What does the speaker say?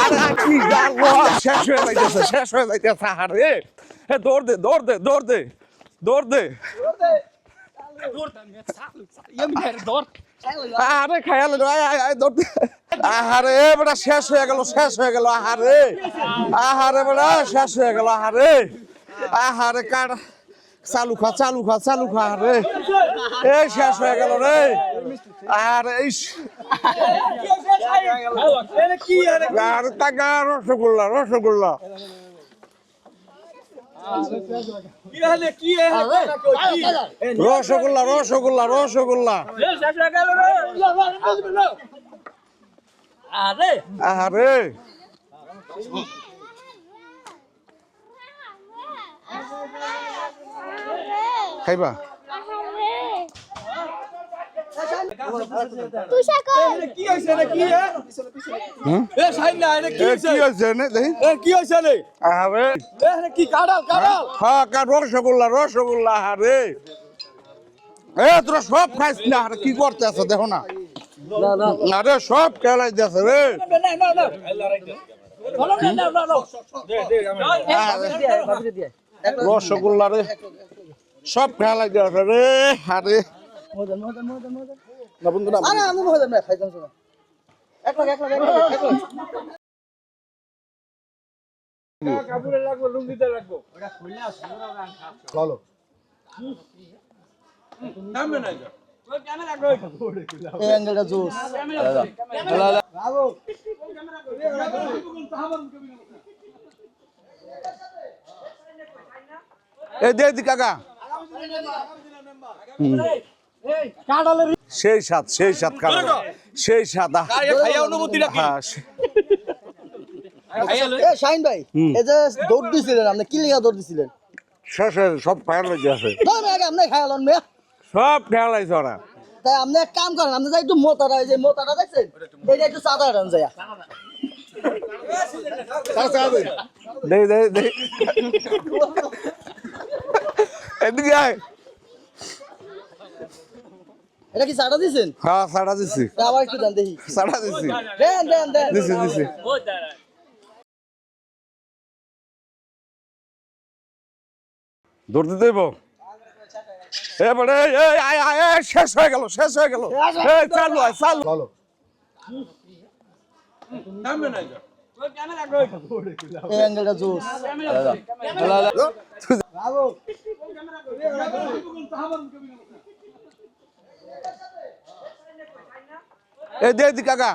আরে কি গালো, শেষ হয়ে শেষ হয়ে দৌড় দে দৌড় দে দৌড় দে দৌড় দৌড় দে। আহারে বেটা শেষ হয়ে গেল শেষ হয়ে গেল আহারে আহারে বেটা শেষ হয়ে গেল আহারে আহারে কার? চালু খা চালু খা চালু খা আরে এই শেষ হয়ে গেল রে। আর এই আর রসগোল্লা রসগোল্লা রসগোল্লা আহারে খাইবা? রসগোল্লা রসগোল্লা আহারে। এ তোরা সব খাইস না আরে কি করতে আছে দেখো না। না না। আরে সব খেলাই যাচ্ছে রে। না না না না। না না না আহারে, রসগোল্লা রে। সব খেলাই যাচ্ছে রে আরে। না বন্ধু না আরে আমি মজা না খাইতাম শোনা। এক লাখ এক লাখ এক লাখ কাপড়ে লাগবো লুঙ্গিতে লাগবো চলো এই অ্যাঙ্গেলটা জোস। এ দে দি কাকা। সেই সাত সেই কাকা সেই সাত আহ, খাইয়া অনুমতিটা কি হ্যাঁ শাইন ভাই এই যে দৌড় দিছিলেন আপনি কি লিগা দৌড় দিছিলেন? শেষ সব খেয়াল যাচ্ছে না না আপনি খাইয়ালন মেয়া। সব খেয়ালাইছে ওরা। তাই আপনি এক কাম করেন আপনি যাই একটু এই যে মোতাটা দেখছেন এইটা একটু চাঁদা রান যায় দে দে দে। এদিকে আয়। এটা কি চাঁদা দিছেন? হ্যাঁ সাড়া দিছি। আবার একটু দেন দেখি। সাড়া দিছি। দেন দেন দেন। দিছি দিছি। দৌড়তে দেব এ বড়ে এই আয় আয় আয়, শেষ হয়ে গেল শেষ হয়ে গেল। এই চালু আয় চালু। চলো। এই অ্যাঙ্গেলটা জোস। এ দে দি কাকা